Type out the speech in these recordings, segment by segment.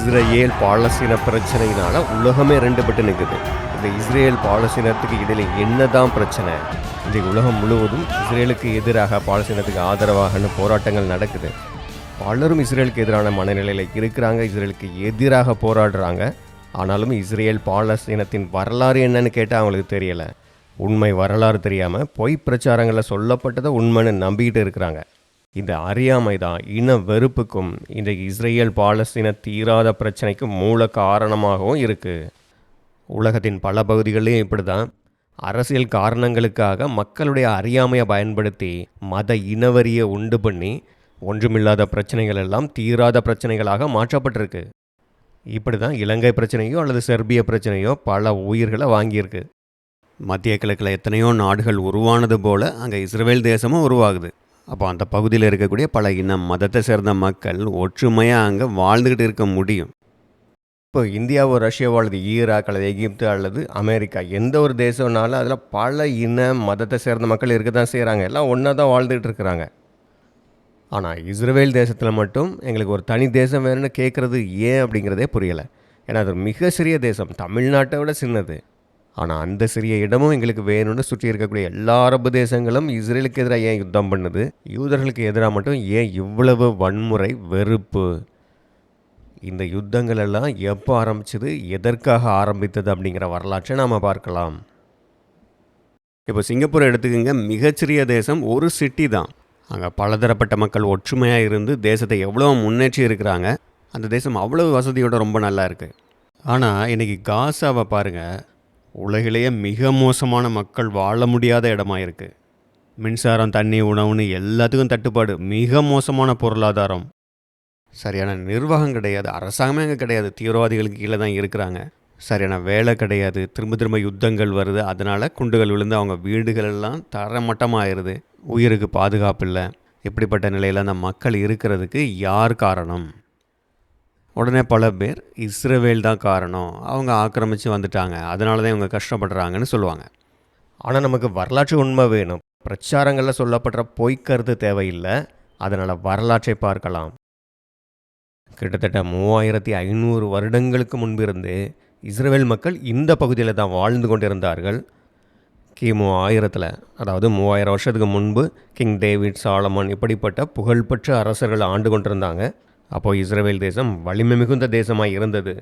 Israel பாலஸ்தீன பிரச்சனையினால் உலகமே ரெண்டு பட்டு நிற்குது இந்த இஸ்ரேல் பாலஸ்தீனத்துக்கு இடையில என்னதான் பிரச்சனை? இந்த உலகம் முழுவதும் இஸ்ரேலுக்கு எதிராக பாலஸ்தீனத்துக்கு ஆதரவாகன்னு போராட்டங்கள் நடக்குது. பலரும் இஸ்ரேலுக்கு எதிரான மனநிலையில் இருக்கிறாங்க இஸ்ரேலுக்கு எதிராக போராடுறாங்க. ஆனாலும் இஸ்ரேல் பாலஸ்தீனத்தின் வரலாறு என்னன்னு கேட்டால் அவங்களுக்கு தெரியலை. உண்மை வரலாறு தெரியாமல் பொய் பிரச்சாரங்களில் சொல்லப்பட்டதை உண்மைன்னு நம்பிக்கிட்டு இருக்கிறாங்க. இந்த அறியாமை தான். இன வெறுப்புக்கும் இந்த இஸ்ரேல் பாலஸ்தீன தீராத பிரச்சனைக்கும் மூல காரணமாகவும் இருக்குது உலகத்தின் பல பகுதிகளிலும் இப்படி தான் அரசியல் காரணங்களுக்காக மக்களுடைய அறியாமையை பயன்படுத்தி மத இனவரியை உண்டு பண்ணி ஒன்றுமில்லாத பிரச்சனைகள் எல்லாம் தீராத பிரச்சனைகளாக மாற்றப்பட்டிருக்கு. இப்படி தான் இலங்கை பிரச்சனையோ அல்லது செர்பிய பிரச்சனையோ பல உயிர்களை வாங்கியிருக்கு. மத்திய கிழக்கில் எத்தனையோ நாடுகள் உருவானது போல் அங்கே இஸ்ரேல் தேசமும் உருவாகுது. அப்போ அந்த பகுதியில் இருக்கக்கூடிய பல இன மதத்தை சேர்ந்த மக்கள் ஒற்றுமையாக அங்கே வாழ்ந்துக்கிட்டு இருக்க முடியும். இப்போ இந்தியாவோ ரஷ்யாவோ அல்லது ஈராக் அல்லது எகிப்து அல்லது அமெரிக்கா எந்த ஒரு தேசம்னாலும் அதில் பல இன மதத்தை சேர்ந்த மக்கள் இருக்க தான் செய்கிறாங்க எல்லாம் ஒன்றா தான் வாழ்ந்துகிட்டு இருக்கிறாங்க. ஆனால் இஸ்ரேல் தேசத்தில் மட்டும் எங்களுக்கு ஒரு தனி தேசம் வேணும்னு கேட்குறது ஏன் அப்படிங்கிறதே புரியலை. ஏன்னா அது மிக சிறிய தேசம். தமிழ்நாட்டை விட சின்னது. ஆனால் அந்த சிறிய இடமும் எங்களுக்கு வேணும்னு சுற்றி இருக்கக்கூடிய எல்லா அரபு தேசங்களும் இஸ்ரேலுக்கு எதிராக ஏன் யுத்தம் பண்ணுது? யூதர்களுக்கு எதிராக மட்டும் ஏன் இவ்வளவு வன்முறை வெறுப்பு? இந்த யுத்தங்கள் எல்லாம் எப்போ ஆரம்பிச்சது? எதற்காக ஆரம்பித்தது அப்படிங்கிற வரலாற்றை நாம் பார்க்கலாம். இப்போ சிங்கப்பூர் எடுத்துக்கோங்க. மிகச்சிறிய தேசம் ஒரு சிட்டி தான். அங்கே பலதரப்பட்ட மக்கள் ஒற்றுமையாக இருந்து தேசத்தை எவ்வளோ முன்னேற்றி இருக்கிறாங்க. அந்த தேசம் அவ்வளவு வசதியோட ரொம்ப நல்லா இருக்குது ஆனால் இன்றைக்கி காசாவை பாருங்கள் உலகிலேயே மிக மோசமான மக்கள் வாழ முடியாத இடமா இருக்குது மின்சாரம் தண்ணி உணவுன்னு எல்லாத்துக்கும் தட்டுப்பாடு. மிக மோசமான பொருளாதாரம். சரியான நிர்வாகம் கிடையாது. அரசாங்கமே அங்கே கிடையாது. தீவிரவாதிகளுக்கு கீழே தான் இருக்கிறாங்க. சரியான வேலை கிடையாது. திரும்ப திரும்ப யுத்தங்கள் வருது. அதனால் குண்டுகள் விழுந்து அவங்க வீடுகள் எல்லாம் உயிருக்கு பாதுகாப்பு இல்லை. இப்படிப்பட்ட நிலையில் அந்த மக்கள் இருக்கிறதுக்கு யார் காரணம்? உடனே பல பேர் இஸ்ரவேல் தான் காரணம். அவங்க ஆக்கிரமித்து வந்துட்டாங்க. அதனால தான் இவங்க கஷ்டப்படுறாங்கன்னு சொல்லுவாங்க. ஆனால் நமக்கு வரலாற்று உண்மை வேணும். பிரச்சாரங்களில் சொல்லப்படுற பொய்க்கருத்து தேவையில்லை. அதனால் வரலாற்றை பார்க்கலாம். கிட்டத்தட்ட மூவாயிரத்தி ஐநூறு வருடங்களுக்கு முன்பிருந்து இஸ்ரேல் மக்கள் இந்த பகுதியில் தான் வாழ்ந்து கொண்டிருந்தார்கள். கிமு ஆயிரத்தில் அதாவது மூவாயிரம் வருஷத்துக்கு முன்பு கிங் டேவிட் சாலமன் இப்படிப்பட்ட புகழ்பெற்ற அரசர்கள் ஆண்டு கொண்டிருந்தாங்க. அப்போது இஸ்ரேல் தேசம் வலிமை மிகுந்த தேசமாக இருந்தது.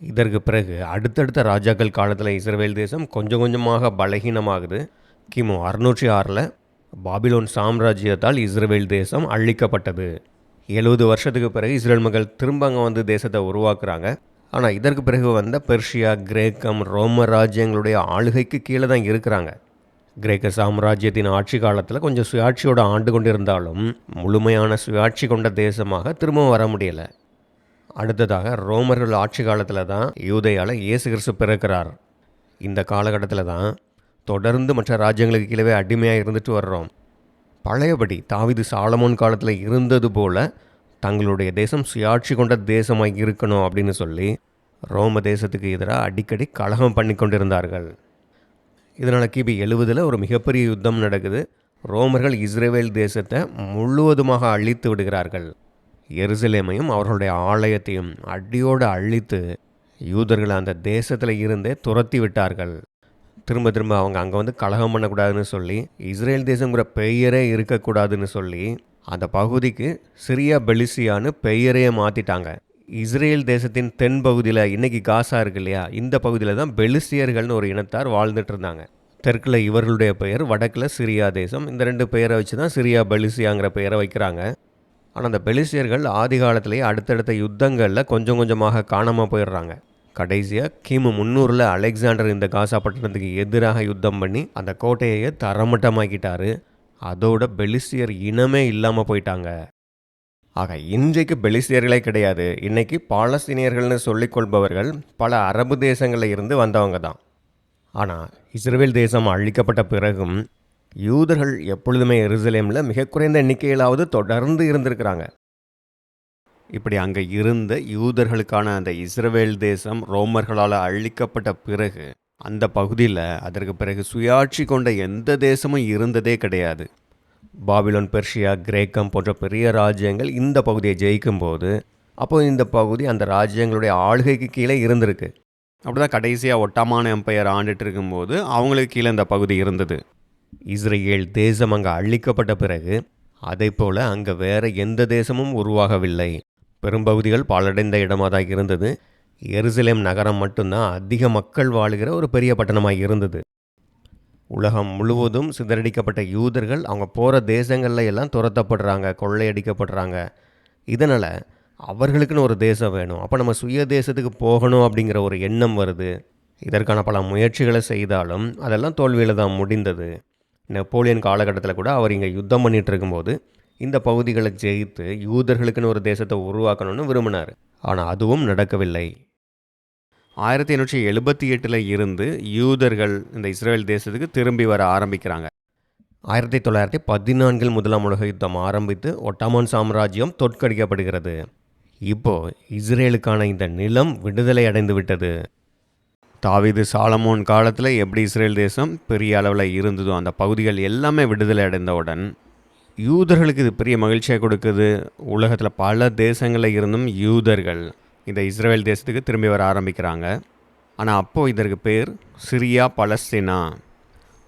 இதற்கு பிறகு அடுத்தடுத்த ராஜாக்கள் காலத்தில் இஸ்ரேல் தேசம் கொஞ்சம் கொஞ்சமாக பலகீனமாகுது. கிமு அறுநூற்றி ஆறில் பாபிலோன் சாம்ராஜ்யத்தால் இஸ்ரேல் தேசம் அழிக்கப்பட்டது. எழுபது வருஷத்துக்கு பிறகு இஸ்ரேல் மக்கள் திரும்ப அங்கே வந்து தேசத்தை உருவாக்குறாங்க. ஆனால் இதற்கு பிறகு வந்த பெர்ஷியா கிரேக்கம் ரோம ராஜ்யங்களுடைய ஆளுகைக்கு கீழே தான் இருக்கிறாங்க. கிரேக்க சாம்ராஜ்யத்தின் ஆட்சி காலத்தில் கொஞ்சம் சுயாட்சியோட ஆண்டு கொண்டிருந்தாலும் முழுமையான சுயாட்சி கொண்ட தேசமாக திரும்பவும் வர முடியலை. அடுத்ததாக ரோமர்கள் ஆட்சி காலத்தில் தான் யூதையால் இயேசு கிறிஸ்து பிறக்கிறார். இந்த காலகட்டத்தில் தான் தொடர்ந்து மற்ற ராஜ்யங்களுக்கு கீழே அடிமையாக இருந்துட்டு வர்றோம். பழையபடி தாவிது சாலமோன் காலத்தில் இருந்தது போல தங்களுடைய தேசம் சுயாட்சி கொண்ட தேசமாக இருக்கணும் அப்படின்னு சொல்லி ரோம தேசத்துக்கு எதிராக அடிக்கடி கலகம் பண்ணி கொண்டிருந்தார்கள். இதனால் கிபி எழுவதில் ஒரு மிகப்பெரிய யுத்தம் நடக்குது. ரோமர்கள் இஸ்ரேல் தேசத்தை முழுவதுமாக அழித்து விடுகிறார்கள். எருசலேமையும் அவர்களுடைய ஆலயத்தையும் அடியோடு அழித்து யூதர்களை அந்த தேசத்தில் இருந்தே துரத்தி விட்டார்கள். திரும்ப திரும்ப அவங்க அங்கே வந்து கலகம் பண்ணக்கூடாதுன்னு சொல்லி இஸ்ரேல் தேசங்கிற பெயரே இருக்கக்கூடாதுன்னு சொல்லி அந்த பகுதிக்கு சிரியா பெலிசியான்னு பெயரையே மாற்றிட்டாங்க இஸ்ரேல் தேசத்தின் தென் பகுதியில் இன்னைக்கு காசா இருக்கு இல்லையா? இந்த பகுதியில் தான் பெலிசியர்கள்னு ஒரு இனத்தார் வாழ்ந்துட்டு இருந்தாங்க தெற்கில் இவர்களுடைய பெயர் வடக்கில் சிரியா தேசம். இந்த ரெண்டு பெயரை வச்சு தான் சிரியா பெலிசியாங்கிற பெயரை வைக்கிறாங்க. ஆனால் அந்த பெலிசியர்கள் ஆதி காலத்திலேயே அடுத்தடுத்த யுத்தங்களில் கொஞ்சம் கொஞ்சமாக காணாமல் போயிடுறாங்க. கடைசியாக கிமு முந்நூறில் அலெக்சாண்டர் இந்த காசா பட்டணத்துக்கு எதிராக யுத்தம் பண்ணி அந்த கோட்டையை தரமட்டமாக்கிட்டாரு. அதோட பெலிஸ்தியர் இனமே இல்லாமல் போயிட்டாங்க. ஆக இன்றைக்கு பெலிஸ்தியர்களே கிடையாது. இன்னைக்கு பாலஸ்தீனியர்கள்னு சொல்லிக்கொள்பவர்கள் பல அரபு தேசங்களில் இருந்து வந்தவங்க தான். ஆனால் இஸ்ரேல் தேசம் அழிக்கப்பட்ட பிறகும் யூதர்கள் எப்பொழுதுமே எருசலேமில் மிக குறைந்த எண்ணிக்கையிலாவது தொடர்ந்து இருந்திருக்கிறாங்க. இப்படி அங்கே இருந்த யூதர்களுக்கான அந்த இஸ்ரவேல் தேசம் ரோமர்களால் அழிக்கப்பட்ட பிறகு அந்த பகுதியில் அதற்கு பிறகு சுயாட்சி கொண்ட எந்த தேசமும் இருந்ததே கிடையாது. பாபிலோன் பெர்ஷியா கிரேக்கம் போன்ற பெரிய ராஜ்யங்கள் இந்த பகுதியை ஜெயிக்கும் போது அப்போ இந்த பகுதி அந்த ராஜ்யங்களுடைய ஆளுகைக்கு கீழே இருந்திருக்கு. அப்படிதான் கடைசியாக ஒட்டமான எம்பையர் ஆண்டுட்டு இருக்கும்போது அவங்களுக்கு கீழே இந்த பகுதி இருந்தது. இஸ்ரேல் தேசம் அங்கே அழிக்கப்பட்ட பிறகு அதை போல அங்கே வேற எந்த தேசமும் உருவாகவில்லை. பெரும்பகுதிகள் பாழடைந்த இடமாக தான் இருந்தது. எருசலேம் நகரம் மட்டும்தான் அதிக மக்கள் வாழுகிற ஒரு பெரிய பட்டணமாக இருந்தது. உலகம் முழுவதும் சிதறடிக்கப்பட்ட யூதர்கள் அவங்க போகிற தேசங்களில் எல்லாம் துரத்தப்படுறாங்க கொள்ளையடிக்கப்படுறாங்க. இதனால் அவர்களுக்குன்னு ஒரு தேசம் வேணும். அப்போ நம்ம சுய தேசத்துக்கு போகணும் அப்படிங்கிற ஒரு எண்ணம் வருது. இதற்கான பல முயற்சிகளை செய்தாலும் அதெல்லாம் தோல்வியில் தான் முடிந்தது. நெப்போலியன் காலகட்டத்தில் கூட அவர் இங்கே யுத்தம் பண்ணிகிட்டு இருக்கும்போது இந்த பகுதிகளை ஜெயித்து யூதர்களுக்குன்னு ஒரு தேசத்தை உருவாக்கணும்னு விரும்பினார். ஆனால் அதுவும் நடக்கவில்லை. ஆயிரத்தி எண்ணூற்றி எழுபத்தி எட்டில் இருந்து யூதர்கள் இந்த இஸ்ரேல் தேசத்துக்கு திரும்பி வர ஆரம்பிக்கிறாங்க. ஆயிரத்தி தொள்ளாயிரத்தி பதினான்கில் முதலாம் உலக யுத்தம் ஆரம்பித்து ஒட்டமான் சாம்ராஜ்யம் தோற்கடிக்கப்படுகிறது. இப்போ இஸ்ரேலுக்கான இந்த நிலம் விடுதலை அடைந்து விட்டது. தாவீது சாலமோன் காலத்தில் எப்படி இஸ்ரேல் தேசம் பெரிய அளவில் இருந்ததோ அந்த பகுதிகள் எல்லாமே விடுதலை அடைந்தவுடன் யூதர்களுக்கு இது பெரிய மகிழ்ச்சியை கொடுக்குது. உலகத்தில் பல தேசங்களில் இருந்தும் யூதர்கள் இந்த இஸ்ரேல் தேசத்துக்கு திரும்பி வர ஆரம்பிக்கிறாங்க. ஆனால் அப்போது இதற்கு பேர் சிரியா பலஸ்தீனா.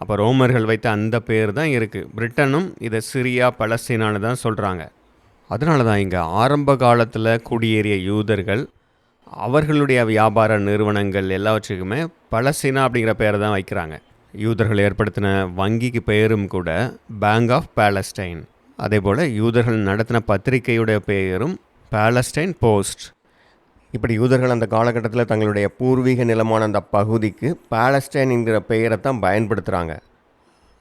அப்போ ரோமர்கள் வைத்த அந்த பேர் தான் இருக்குது பிரிட்டனும் இதை சிரியா பலஸ்தீனான்னு தான் சொல்கிறாங்க அதனால தான் இங்கே ஆரம்ப காலத்தில் குடியேறிய யூதர்கள் அவர்களுடைய வியாபார நிறுவனங்கள் எல்லாவற்றுக்குமே பலஸ்தீனா அப்படிங்கிற பேரை தான் வைக்கிறாங்க. யூதர்கள் ஏற்படுத்தின வங்கிக்கு பெயரும் கூட பேங்க் ஆஃப் பேலஸ்டைன் அதே போல் யூதர்கள் நடத்தின பத்திரிகையுடைய பெயரும் பேலஸ்டைன் போஸ்ட் இப்படி யூதர்கள் அந்த காலகட்டத்தில் தங்களுடைய பூர்வீக நிலமான அந்த பகுதிக்கு பாலஸ்டைன் என்கிற பெயரை தான் பயன்படுத்துகிறாங்க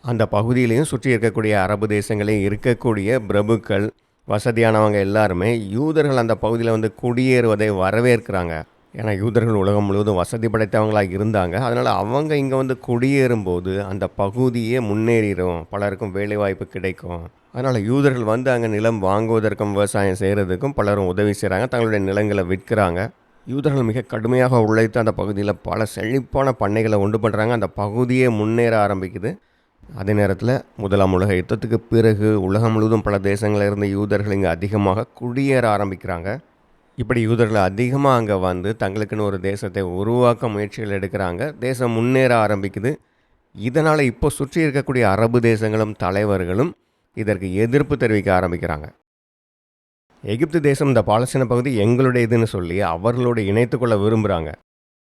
அந்த பகுதியிலையும் சுற்றி இருக்கக்கூடிய அரபு தேசங்களையும் இருக்கக்கூடிய பிரபுக்கள் வசதியானவங்க எல்லாருமே யூதர்கள் அந்த பகுதியில் வந்து குடியேறுவதை வரவேற்கிறாங்க. ஏன்னா யூதர்கள் உலகம் முழுவதும் வசதி படைத்தவங்களாக இருந்தாங்க. அதனால் அவங்க இங்கே வந்து குடியேறும்போது அந்த பகுதியே முன்னேறிடும் பலருக்கும் வேலைவாய்ப்பு கிடைக்கும். அதனால் யூதர்கள் வந்து அங்கே நிலம் வாங்குவதற்கும் விவசாயம் செய்கிறதுக்கும் பலரும் உதவி செய்கிறாங்க தங்களுடைய நிலங்களை விற்கிறாங்க. யூதர்கள் மிக கடுமையாக உழைத்து அந்த பகுதியில் பல செழிப்பான பண்ணைகளை உண்டு பண்ணுறாங்க அந்த பகுதியே முன்னேற ஆரம்பிக்குது. அதே நேரத்தில் முதலாம் உலக யுத்தத்துக்கு பிறகு உலகம் முழுவதும் பல தேசங்களில் இருந்த யூதர்கள் இங்கே அதிகமாக குடியேற ஆரம்பிக்கிறாங்க. இப்படி யூதர்கள் அதிகமாக அங்கே வந்து தங்களுக்குன்னு ஒரு தேசத்தை உருவாக்க முயற்சிகள் எடுக்கிறாங்க. தேசம் முன்னேற ஆரம்பிக்குது. இதனால் இப்போ சுற்றி இருக்கக்கூடிய அரபு தேசங்களும் தலைவர்களும் இதற்கு எதிர்ப்பு தெரிவிக்க ஆரம்பிக்கிறாங்க. எகிப்து தேசம் இந்த பாலஸ்தீன பகுதி எங்களுடையதுன்னு சொல்லி அவர்களோடு இணைத்து கொள்ள விரும்புகிறாங்க.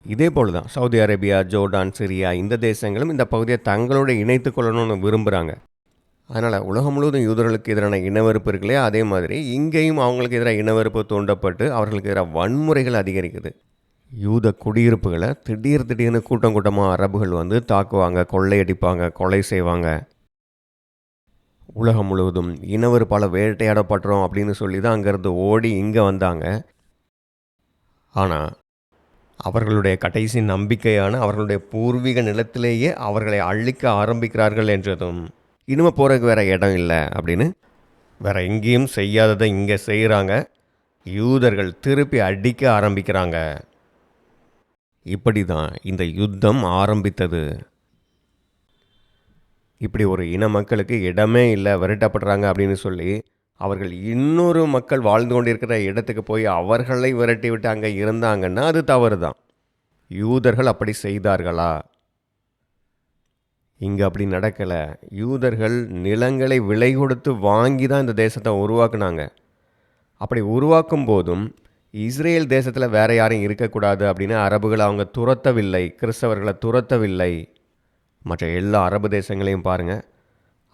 இதே போல் தான் சவுதி அரேபியா ஜோர்டான் சிரியா இந்த தேசங்களும் இந்த பகுதியை தங்களோட இணைத்து கொள்ளணும்னு விரும்புகிறாங்க. அதனால் உலகம் முழுவதும் யூதர்களுக்கு எதிரான இனவெறுப்பு இருக்குல்லையா? அதே மாதிரி இங்கேயும் அவங்களுக்கு எதிராக இனவெறுப்பு தூண்டப்பட்டு அவர்களுக்கு எதிராக வன்முறைகள் அதிகரிக்குது. யூத குடியிருப்புகளை திடீர் திடீர்னு கூட்டம் கூட்டமாக அரபுகள் வந்து தாக்குவாங்க கொள்ளையடிப்பாங்க கொலை செய்வாங்க. உலகம் முழுவதும் இனவெறுப்பால் வேட்டையாடப்படுறோம் அப்படின்னு சொல்லி தான் அங்கேருந்து ஓடி இங்கே வந்தாங்க. ஆனால் அவர்களுடைய கடைசி நம்பிக்கையான அவர்களுடைய பூர்வீக நிலத்திலேயே அவர்களை அழிக்க ஆரம்பிக்கிறார்கள் என்றதும் இனிமேல் போகிறதுக்கு வேறு இடம் இல்லை அப்படின்னு வேறு எங்கேயும் செய்யாததை இங்கே செய்கிறாங்க யூதர்கள் திருப்பி அடிக்க ஆரம்பிக்கிறாங்க. இப்படி தான் இந்த யுத்தம் ஆரம்பித்தது. இப்படி ஒரு இன மக்களுக்கு இடமே இல்லை விரட்டப்படுறாங்க அப்படின்னு சொல்லி அவர்கள் இன்னொரு மக்கள் வாழ்ந்து கொண்டிருக்கிற இடத்துக்கு போய் அவர்களை விரட்டி விட்டு அங்கே இருந்தாங்கன்னா அது தவறு தான் யூதர்கள் அப்படி செய்தார்களா? இங்கே அப்படி நடக்கலை. யூதர்கள் நிலங்களை விலை கொடுத்து வாங்கி தான் இந்த தேசத்தை உருவாக்குனாங்க. அப்படி உருவாக்கும் போதும் இஸ்ரேல் தேசத்தில் வேற யாரும் இருக்கக்கூடாது அப்படின்னு அரபுகளை அவங்க துரத்தவில்லை கிறிஸ்தவர்களை துரத்தவில்லை. மற்ற எல்லா அரபு தேசங்களையும் பாருங்கள்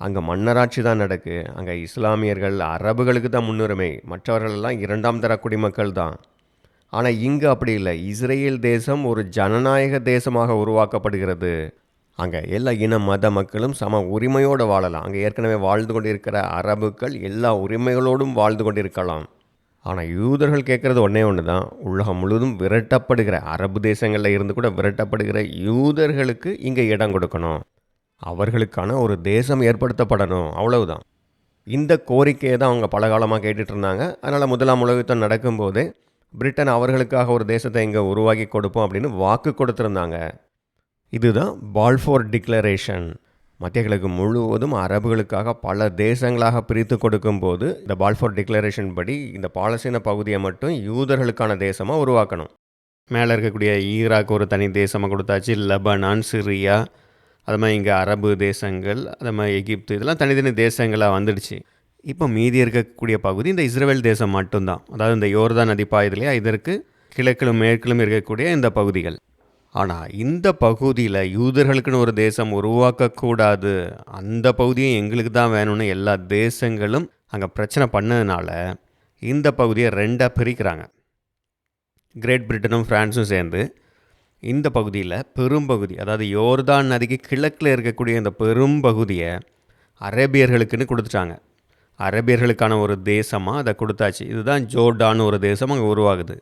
அங்கே மன்னராட்சி தான் நடக்கு. அங்கே இஸ்லாமியர்கள் அரபுகளுக்கு தான் முன்னுரிமை. மற்றவர்களெல்லாம் இரண்டாம் தர குடிமக்கள் தான். ஆனால் இங்கே அப்படி இல்லை. இஸ்ரேல் தேசம் ஒரு ஜனநாயக தேசமாக உருவாக்கப்படுகிறது. அங்கே எல்லா இன மத மக்களும் சம உரிமையோடு வாழலாம். அங்கே ஏற்கனவே வாழ்ந்து கொண்டிருக்கிற அரபுக்கள் எல்லா உரிமைகளோடும் வாழ்ந்து கொண்டிருக்கலாம். ஆனால் யூதர்கள் கேட்குறது ஒன்றே ஒன்று தான் உலகம் முழுவதும் விரட்டப்படுகிற அரபு தேசங்களில் இருந்து கூட விரட்டப்படுகிற யூதர்களுக்கு இங்கே இடம் கொடுக்கணும். அவர்களுக்கான ஒரு தேசம் ஏற்படுத்தப்படணும். அவ்வளவுதான். இந்த கோரிக்கையை தான் அவங்க பல காலமாக கேட்டுட்டு இருந்தாங்க. அதனால் முதலாம் உலகத்தம் நடக்கும்போது பிரிட்டன் அவர்களுக்காக ஒரு தேசத்தை இங்கே உருவாக்கி கொடுப்போம் அப்படின்னு வாக்கு கொடுத்துருந்தாங்க. இதுதான் பால்ஃபோர் டிக்ளரேஷன். மத்திய கிழக்கு முழுவதும் அரபுகளுக்காக பல தேசங்களாக பிரித்து கொடுக்கும்போது இந்த பால்ஃபோர் டிக்ளரேஷன் படி இந்த பாலஸ்தீன பகுதியை மட்டும் யூதர்களுக்கான தேசமாக உருவாக்கணும். மேலே இருக்கக்கூடிய ஈராக் ஒரு தனி தேசமாக கொடுத்தாச்சு லெபனான் சிரியா அது மாதிரி இங்கே அரபு தேசங்கள் அது மாதிரி எகிப்து இதெல்லாம் தனித்தனி தேசங்களாக வந்துடுச்சு. இப்போ மீதி இருக்கக்கூடிய பகுதி இந்த இஸ்ரேல் தேசம் மட்டும்தான். அதாவது இந்த யோர்தான் நதி பாயுதுலையா இதற்கு கிழக்கிலும் மேற்கிலும் இருக்கக்கூடிய இந்த பகுதிகள். ஆனால் இந்த பகுதியில் யூதர்களுக்குன்னு ஒரு தேசம் உருவாக்கக்கூடாது அந்த பகுதியும் எங்களுக்கு தான் வேணும்னு எல்லா தேசங்களும் அங்கே பிரச்சனை பண்ணதுனால இந்த பகுதியை ரெண்டாக பிரிக்கிறாங்க. கிரேட் பிரிட்டனும் ஃப்ரான்ஸும் சேர்ந்து இந்த பகுதியில் பெரும்பகுதி அதாவது யோர்தான் நதிக்கு கிழக்கில் இருக்கக்கூடிய இந்த பெரும்பகுதியை அரேபியர்களுக்குன்னு கொடுத்துட்டாங்க. அரேபியர்களுக்கான ஒரு தேசமாக அதை கொடுத்தாச்சு. இதுதான் ஜோர்டான்னு ஒரு தேசம் அங்கே உருவாகுது.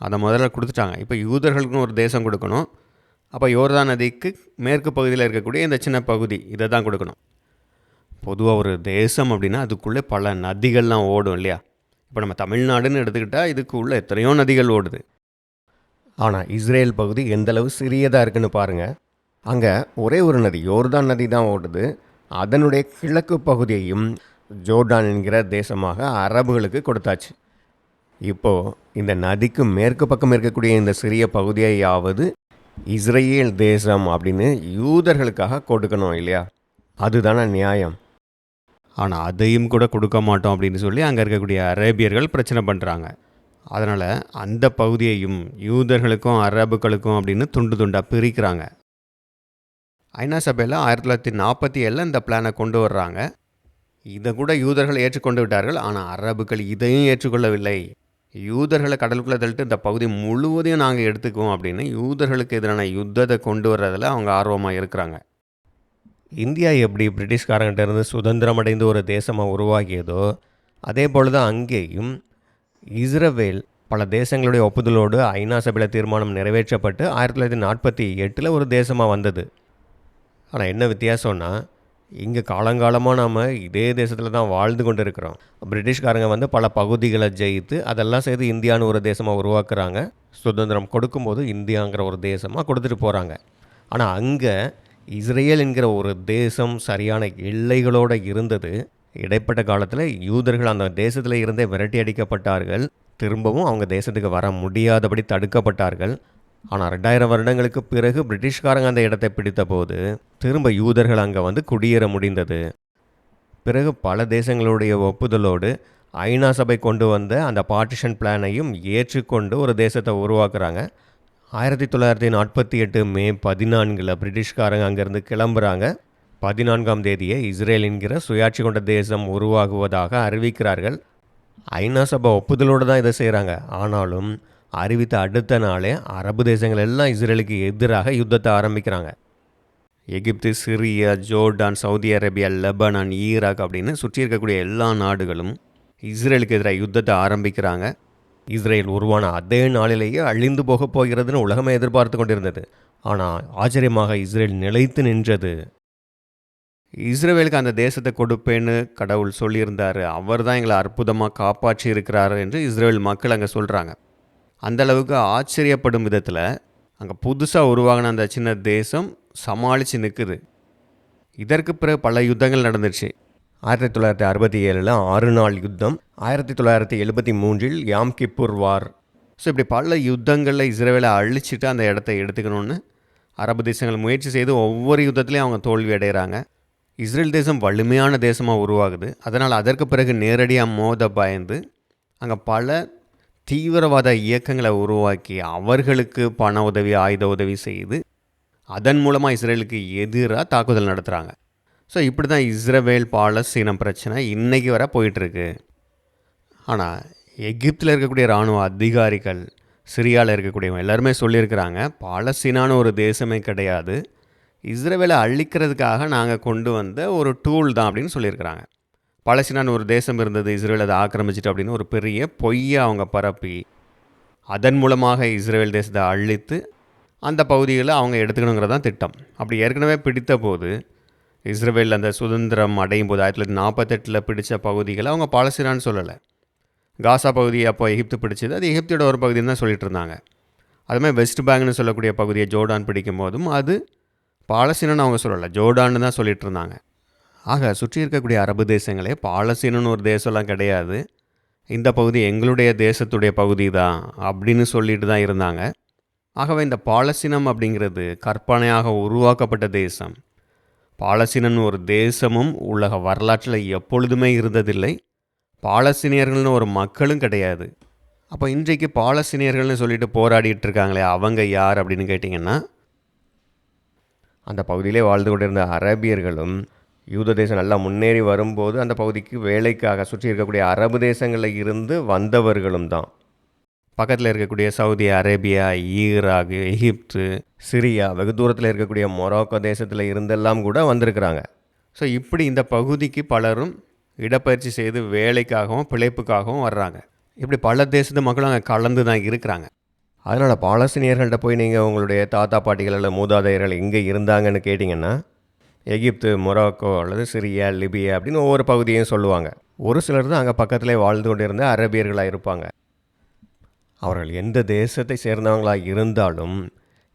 அதை முதல்ல கொடுத்துட்டாங்க. இப்போ யூதர்களுக்குன்னு ஒரு தேசம் கொடுக்கணும். அப்போ யோர்தான் நதிக்கு மேற்கு பகுதியில் இருக்கக்கூடிய இந்த சின்ன பகுதி இதை தான் கொடுக்கணும். பொதுவாக ஒரு தேசம் அப்படின்னா அதுக்குள்ளே பல நதிகள்லாம் ஓடும் இல்லையா? இப்போ நம்ம தமிழ்நாடுன்னு எடுத்துக்கிட்டால் இதுக்குள்ளே எத்தனையோ நதிகள் ஓடுது. ஆனால் இஸ்ரேல் பகுதி எந்த அளவு சிறியதாக இருக்குன்னு பாருங்கள் அங்கே ஒரே ஒரு நதி யோர்தான் நதி தான் ஓடுது. அதனுடைய கிழக்கு பகுதியையும் ஜோர்டான் என்கிற தேசமாக அரபுகளுக்கு கொடுத்தாச்சு. இப்போது இந்த நதிக்கு மேற்கு பக்கம் இருக்கக்கூடிய இந்த சிறிய பகுதியையாவது இஸ்ரேல் தேசம் அப்படின்னு யூதர்களுக்காக கொடுக்கணும் இல்லையா? அதுதானே நியாயம். ஆனால் அதையும் கூட கொடுக்க மாட்டோம் அப்படின்னு சொல்லி அங்கே இருக்கக்கூடிய அரேபியர்கள் பிரச்சனை பண்ணுறாங்க அதனால் அந்த பகுதியையும் யூதர்களுக்கும் அரபுக்களுக்கும் அப்படின்னு துண்டு துண்டாக பிரிக்கிறாங்க. ஐநா சபையில் ஆயிரத்தி தொள்ளாயிரத்தி நாற்பத்தி ஏழில் இந்த பிளானை கொண்டு வர்றாங்க. இதை கூட யூதர்கள் ஏற்றுக்கொண்டு விட்டார்கள் ஆனால் அரபுக்கள் இதையும் ஏற்றுக்கொள்ளவில்லை. யூதர்களை கடலுக்குள்ளே தள்ளிட்டு இந்த பகுதி முழுவதையும் நாங்கள் எடுத்துக்குவோம் அப்படின்னு யூதர்களுக்கு எதிரான யுத்தத்தை கொண்டு வர்றதில் அவங்க ஆர்வமாக இருக்கிறாங்க. இந்தியா எப்படி பிரிட்டிஷ்காரங்கிட்ட இருந்து சுதந்திரம் அடைந்து ஒரு தேசமாக உருவாகியதோ அதே போல் தான் அங்கேயும் இஸ்ரவேல் பல தேசங்களுடைய ஒப்புதலோடு ஐநா சபையில் தீர்மானம் நிறைவேற்றப்பட்டு ஆயிரத்தி தொள்ளாயிரத்தி நாற்பத்தி எட்டில் ஒரு தேசமாக வந்தது. ஆனால் என்ன வித்தியாசம்னா இங்கே காலங்காலமாக நாம் இதே தேசத்தில் தான் வாழ்ந்து கொண்டு இருக்கிறோம் பிரிட்டிஷ்காரங்க வந்து பல பகுதிகளை ஜெயித்து அதெல்லாம் சேர்த்து இந்தியான்னு ஒரு தேசமாக உருவாக்குறாங்க. சுதந்திரம் கொடுக்கும்போது இந்தியாங்கிற ஒரு தேசமாக கொடுத்துட்டு போகிறாங்க ஆனால் அங்கே இஸ்ரேல் என்கிற ஒரு தேசம் சரியான எல்லைகளோடு இருந்தது. இடைப்பட்ட காலத்தில் யூதர்கள் அந்த தேசத்தில் இருந்தே விரட்டி அடிக்கப்பட்டார்கள். திரும்பவும் அவங்க தேசத்துக்கு வர முடியாதபடி தடுக்கப்பட்டார்கள். ஆனால் ரெண்டாயிரம் வருடங்களுக்கு பிறகு பிரிட்டிஷ்காரங்க அந்த இடத்தை பிடித்த போது திரும்ப யூதர்கள் அங்கே வந்து குடியேற முடிந்தது. பிறகு பல தேசங்களுடைய ஒப்புதலோடு ஐநா சபை கொண்டு வந்த அந்த பார்ட்டிஷன் பிளானையும் ஏற்றுக்கொண்டு ஒரு தேசத்தை உருவாக்குறாங்க. ஆயிரத்தி தொள்ளாயிரத்தி நாற்பத்தி எட்டு மே பதினான்கில் பிரிட்டிஷ்காரங்க அங்கேருந்து கிளம்புறாங்க. பதினான்காம் தேதியை இஸ்ரேல் என்கிற சுயாட்சி கொண்ட தேசம் உருவாகுவதாக அறிவிக்கிறார்கள். ஐநா சபை ஒப்புதலோடு தான் இதை செய்கிறாங்க ஆனாலும் அறிவித்த அடுத்த நாளே அரபு தேசங்கள் எல்லாம் இஸ்ரேலுக்கு எதிராக யுத்தத்தை ஆரம்பிக்கிறாங்க. Egypt Syria Jordan Saudi Arabia Lebanon Iraq அப்படின்னு சுற்றி இருக்கக்கூடிய எல்லா நாடுகளும் இஸ்ரேலுக்கு எதிராக யுத்தத்தை ஆரம்பிக்கிறாங்க. இஸ்ரேல் உருவான அதே நாளிலேயே அழிந்து போக போகிறதுன்னு உலகமே எதிர்பார்த்து கொண்டிருந்தது. ஆனால் ஆச்சரியமாக இஸ்ரேல் நிலைத்து நின்றது. இஸ்ரேலுக்கு அந்த தேசத்தை கொடுப்பேன்னு கடவுள் சொல்லியிருந்தார். அவர் தான் எங்களை அற்புதமாக காப்பாற்றி இருக்கிறாரு என்று இஸ்ரேல் மக்கள் அங்கே சொல்கிறாங்க அந்த அளவுக்கு ஆச்சரியப்படும் விதத்தில் அங்கே புதுசாக உருவாகின அந்த சின்ன தேசம் சமாளித்து நிற்குது இதற்கு பிறகு பல யுத்தங்கள் நடந்துச்சு. ஆயிரத்தி தொள்ளாயிரத்தி அறுபத்தி ஏழில் ஆறு நாள் யுத்தம் ஆயிரத்தி தொள்ளாயிரத்தி எழுபத்தி மூன்றில் யாம் கிப்பூர் வார். ஸோ இப்படி பல யுத்தங்களில் இஸ்ரேலை அழிச்சிட்டு அந்த இடத்த எடுத்துக்கணும்னு அரபு தேசங்கள் முயற்சி செய்து ஒவ்வொரு யுத்தத்துலேயும் அவங்க தோல்வி அடைகிறாங்க இஸ்ரேல் தேசம் வலிமையான தேசமாக உருவாகுது. அதனால் அதற்கு பிறகு நேரடியாக மோத பயந்து அங்கே பல தீவிரவாத இயக்கங்களை உருவாக்கி அவர்களுக்கு பண உதவி ஆயுத உதவி செய்து அதன் மூலமாக இஸ்ரேலுக்கு எதிராக தாக்குதல் நடத்துகிறாங்க ஸோ இப்படி தான் இஸ்ரேல் பாலஸ்தீனம் பிரச்சனை இன்றைக்கி வர போயிட்டுருக்கு. ஆனால் எகிப்தில் இருக்கக்கூடிய இராணுவ அதிகாரிகள் சிரியாவில் இருக்கக்கூடியவங்க எல்லாருமே சொல்லியிருக்கிறாங்க பாலஸ்தீனான ஒரு தேசமே கிடையாது. இஸ்ரேலை அழிக்கிறதுக்காக நாங்கள் கொண்டு வந்த ஒரு டூல் தான் அப்படின்னு சொல்லியிருக்கிறாங்க. பலஸ்தீனான்னு ஒரு தேசம் இருந்தது இஸ்ரேல் அதை ஆக்கிரமிச்சிட்டு அப்படின்னு ஒரு பெரிய பொய்யை அவங்க பரப்பி அதன் மூலமாக இஸ்ரேல் தேசத்தை அழித்து அந்த பகுதிகளை அவங்க எடுத்துக்கணுங்கிறது தான் திட்டம். அப்படி ஏற்கனவே பிடித்த போது இஸ்ரேல் அந்த சுதந்திரம் அடையும் போது ஆயிரத்தி தொள்ளாயிரத்தி நாற்பத்தெட்டில் பிடித்த பகுதிகளை அவங்க பாலஸ்தீனான்னு சொல்லலை. காசா பகுதி அப்போ எகிப்து பிடிச்சது அது எகிப்தியோட ஒரு பகுதின்னு தான் சொல்லிட்டு இருந்தாங்க. அதுமாதிரி வெஸ்ட் பேங்க்னு சொல்லக்கூடிய பகுதியை ஜோர்டான் பிடிக்கும் போதும் அது பாலஸ்தீனன்னு அவங்க சொல்லலை ஜோர்டான்னு தான் சொல்லிட்டு இருந்தாங்க. ஆக சுற்றி இருக்கக்கூடிய அரபு தேசங்களே பாலஸ்தீனம்னு ஒரு தேசம்லாம் கிடையாது. இந்த பகுதி எங்களுடைய தேசத்துடைய பகுதி தான் அப்படின்னு சொல்லிட்டு தான் இருந்தாங்க. ஆகவே இந்த பாலஸ்தீனம் அப்படிங்கிறது கற்பனையாக உருவாக்கப்பட்ட தேசம். பாலசீனன் ஒரு தேசமும் உலக வரலாற்றில் எப்பொழுதுமே இருந்ததில்லை. பாலஸ்தீனியர்கள்னு ஒரு மக்களும் கிடையாது. அப்போ இன்றைக்கு பாலஸ்தீனியர்கள்னு சொல்லிட்டு போராடிட்டு இருக்காங்களே அவங்க யார் அப்படின்னு கேட்டிங்கன்னா அந்த பகுதியிலே வாழ்ந்து கொண்டிருந்த அரேபியர்களும் யூத தேசம் நல்லா முன்னேறி வரும்போது அந்த பகுதிக்கு வேலைக்காக சுற்றி இருக்கக்கூடிய அரபு தேசங்களில் இருந்து வந்தவர்களும் தான். பக்கத்தில் இருக்கக்கூடிய Saudi Arabia Iraq Egypt Syria வெகு தூரத்தில் இருக்கக்கூடிய மொராக்கோ தேசத்தில் இருந்தெல்லாம் கூட வந்திருக்கிறாங்க. ஸோ இப்படி இந்த பகுதிக்கு பலரும் இடப்பயிற்சி செய்து வேலைக்காகவும் பிழைப்புக்காகவும் வர்றாங்க. இப்படி பல தேசத்து மக்களும் அங்கே கலந்து தான் இருக்கிறாங்க. அதனால் பாலஸ்தீனியர்கள்ட்ட போய் நீங்கள் உங்களுடைய தாத்தா பாட்டிகள் இல்லை மூதாதையர்கள் எங்கே இருந்தாங்கன்னு கேட்டிங்கன்னா எகிப்து மொராக்கோ அல்லது சிரியா லிபியா அப்படின்னு ஒவ்வொரு பகுதியும் சொல்லுவாங்க. ஒரு சிலர் தான் அங்கே பக்கத்திலே வாழ்ந்து கொண்டிருந்த அரேபியர்களாக இருப்பாங்க. அவர்கள் எந்த தேசத்தை சேர்ந்தவங்களாக இருந்தாலும்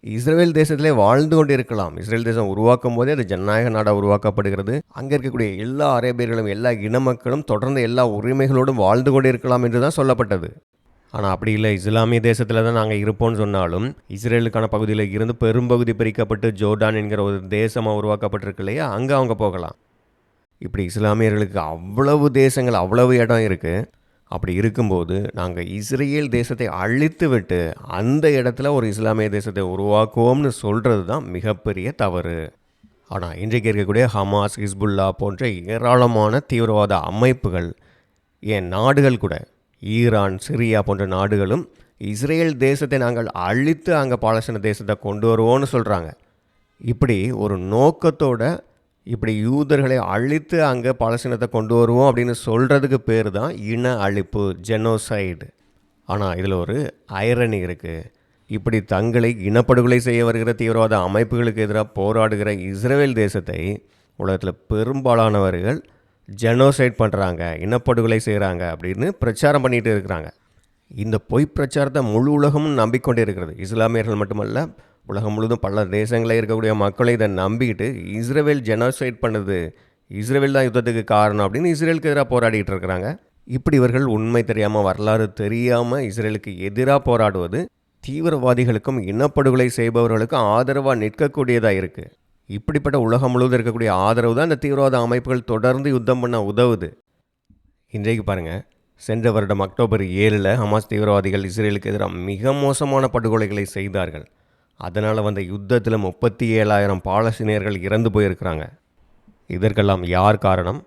இஸ்ரேல் தேசத்திலே வாழ்ந்து கொண்டு இருக்கலாம் இஸ்ரேல் தேசம் உருவாக்கும் போதே அது ஜனநாயக நாடாக உருவாக்கப்படுகிறது. அங்கே இருக்கக்கூடிய எல்லா அரேபியர்களும் எல்லா இன மக்களும் தொடர்ந்து எல்லா உரிமைகளோடும் வாழ்ந்து கொண்டு இருக்கலாம் என்று தான் சொல்லப்பட்டது. ஆனால் அப்படி இல்லை. இஸ்லாமிய தேசத்தில் தான் நாங்கள் இருப்போம்னு சொன்னாலும் இஸ்ரேலுக்கான பகுதியில் இருந்து பெரும்பகுதி பிரிக்கப்பட்டு ஜோர்டான் என்கிற ஒரு தேசமாக உருவாக்கப்பட்டிருக்கு இல்லையா? அங்கே அவங்க போகலாம். இப்படி இஸ்லாமியர்களுக்கு அவ்வளவு தேசங்கள் அவ்வளவு இடம் இருக்குது அப்படி இருக்கும்போது நாங்கள் இஸ்ரேல் தேசத்தை அழித்து விட்டு அந்த இடத்துல ஒரு இஸ்லாமிய தேசத்தை உருவாக்குவோம்னு சொல்கிறது தான் மிகப்பெரிய தவறு. ஆனால் இன்றைக்கு இருக்கக்கூடிய ஹமாஸ் ஹிஸ்புல்லா போன்ற ஏராளமான தீவிரவாத அமைப்புகள் என் நாடுகள் கூட ஈரான் சிரியா போன்ற நாடுகளும் இஸ்ரேல் தேசத்தை நாங்கள் அழித்து அங்கே பாலஸ்தீன தேசத்தை கொண்டு வருவோம்னு சொல்கிறாங்க இப்படி ஒரு நோக்கத்தோட இப்படி யூதர்களை அழித்து அங்கே பாலஸ்தீனத்தை கொண்டு வருவோம் அப்படின்னு சொல்கிறதுக்கு பேர் தான் இன அழிப்பு ஜெனோசைடு ஆனால் இதில் ஒரு ஐரணி இருக்குது இப்படி தங்களை இனப்படுகொலை செய்ய வருகிற தீவிரவாத அமைப்புகளுக்கு எதிராக போராடுகிற இஸ்ரேல் தேசத்தை உலகத்தில் பெரும்பாலானவர்கள் ஜெனோசைட் பண்ணுறாங்க இனப்படுகொலை செய்கிறாங்க அப்படின்னு பிரச்சாரம் பண்ணிகிட்டு இருக்கிறாங்க. இந்த பொய் பிரச்சாரத்தை முழு உலகமும் நம்பிக்கொண்டே இருக்கிறது. இஸ்லாமியர்கள் மட்டுமல்ல உலகம் முழுவதும் பல தேசங்களில் இருக்கக்கூடிய மக்களை இதை நம்பிக்கிட்டு இஸ்ரேல் ஜெனோசைட் பண்ணுது இஸ்ரேல் தான் யுத்தத்துக்கு காரணம் அப்படின்னு இஸ்ரேலுக்கு எதிராக போராடிட்டு இருக்கிறாங்க. இப்படி இவர்கள் உண்மை தெரியாமல் வரலாறு தெரியாமல் இஸ்ரேலுக்கு எதிராக போராடுவது தீவிரவாதிகளுக்கும் இனப்படுகொலை செய்பவர்களுக்கும் ஆதரவாக நிற்கக்கூடியதாக இருக்குது இப்படிப்பட்ட உலகம் முழுவதும் இருக்கக்கூடிய ஆதரவு தான் இந்த தீவிரவாத அமைப்புகள் தொடர்ந்து யுத்தம் பண்ண உதவுது. இன்றைக்கு பாருங்கள் சென்ற வருடம் அக்டோபர் ஏழில் ஹமாஸ் தீவிரவாதிகள் இஸ்ரேலுக்கு எதிராக மிக மோசமான படுகொலைகளை செய்தார்கள். அதனால் வந்த யுத்தத்தில் முப்பத்தி ஏழாயிரம் பாலஸ்தீனியர்கள் இறந்து போயிருக்கிறாங்க. இதற்கெல்லாம் யார் காரணம்?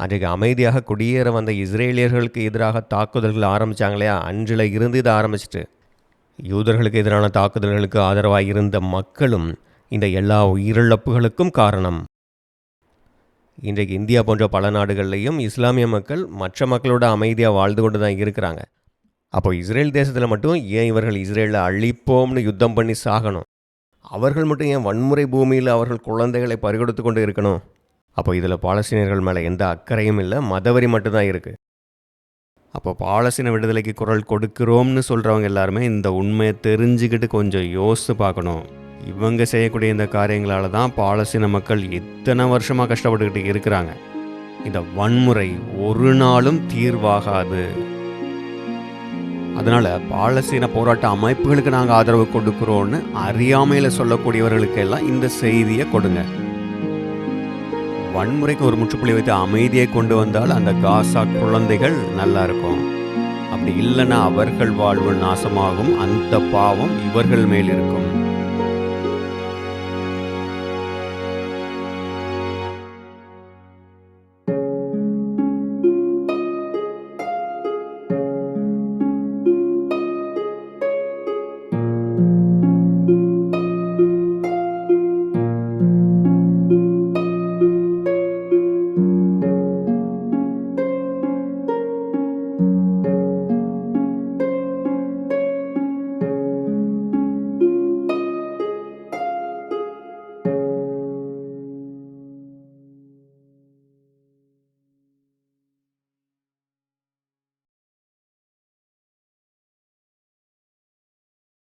அன்றைக்கு அமைதியாக குடியேற வந்த இஸ்ரேலியர்களுக்கு எதிராக தாக்குதல்கள் ஆரம்பித்தாங்களையா அன்றில் இருந்து இதை ஆரம்பிச்சிட்டு. யூதர்களுக்கு எதிரான தாக்குதல்களுக்கு ஆதரவாக இருந்த மக்களும் இந்த எல்லா உயிரிழப்புகளுக்கும் காரணம். இன்றைக்கு இந்தியா போன்ற பல நாடுகள்லையும் இஸ்லாமிய மக்கள் மற்ற மக்களோட அமைதியாக வாழ்ந்து கொண்டு தான் இருக்கிறாங்க. அப்போ இஸ்ரேல் தேசத்தில் மட்டும் ஏன் இவர்கள் இஸ்ரேலில் அழிப்போம்னு யுத்தம் பண்ணி சாகணும்? அவர்கள் மட்டும் ஏன் வன்முறை பூமியில் அவர்கள் குழந்தைகளை பறிகொடுத்து கொண்டு இருக்கணும்? அப்போ இதில் பாலஸ்தீனியர்கள் மேலே எந்த அக்கறையும் இல்லை மதவரி மட்டும்தான் இருக்குது அப்போ பாலஸ்தீன விடுதலைக்கு குரல் கொடுக்கிறோம்னு சொல்கிறவங்க எல்லாருமே இந்த உண்மையை தெரிஞ்சுக்கிட்டு கொஞ்சம் யோசித்து பார்க்கணும். இவங்க செய்யக்கூடிய இந்த காரியங்களால் தான் பாலஸ்தீன மக்கள் எத்தனை வருஷமாக கஷ்டப்பட்டுக்கிட்டு இருக்கிறாங்க. இந்த வன்முறை ஒரு நாளும் தீர்வாகாது. அதனால் பாலஸ்தீன போராட்ட அமைப்புகளுக்கு நாங்கள் ஆதரவு கொடுக்குறோன்னு அறியாமையில் சொல்லக்கூடியவர்களுக்கெல்லாம் இந்த செய்தியை கொடுங்க. வன்முறைக்கு ஒரு முற்றுப்புள்ளி வைத்து அமைதியை கொண்டு வந்தால் அந்த காசா குழந்தைகள் நல்லா இருக்கும். அப்படி இல்லைன்னா அவர்கள் வாழ்வு நாசமாகும். அந்த பாவம் இவர்கள் மேல் இருக்கும்.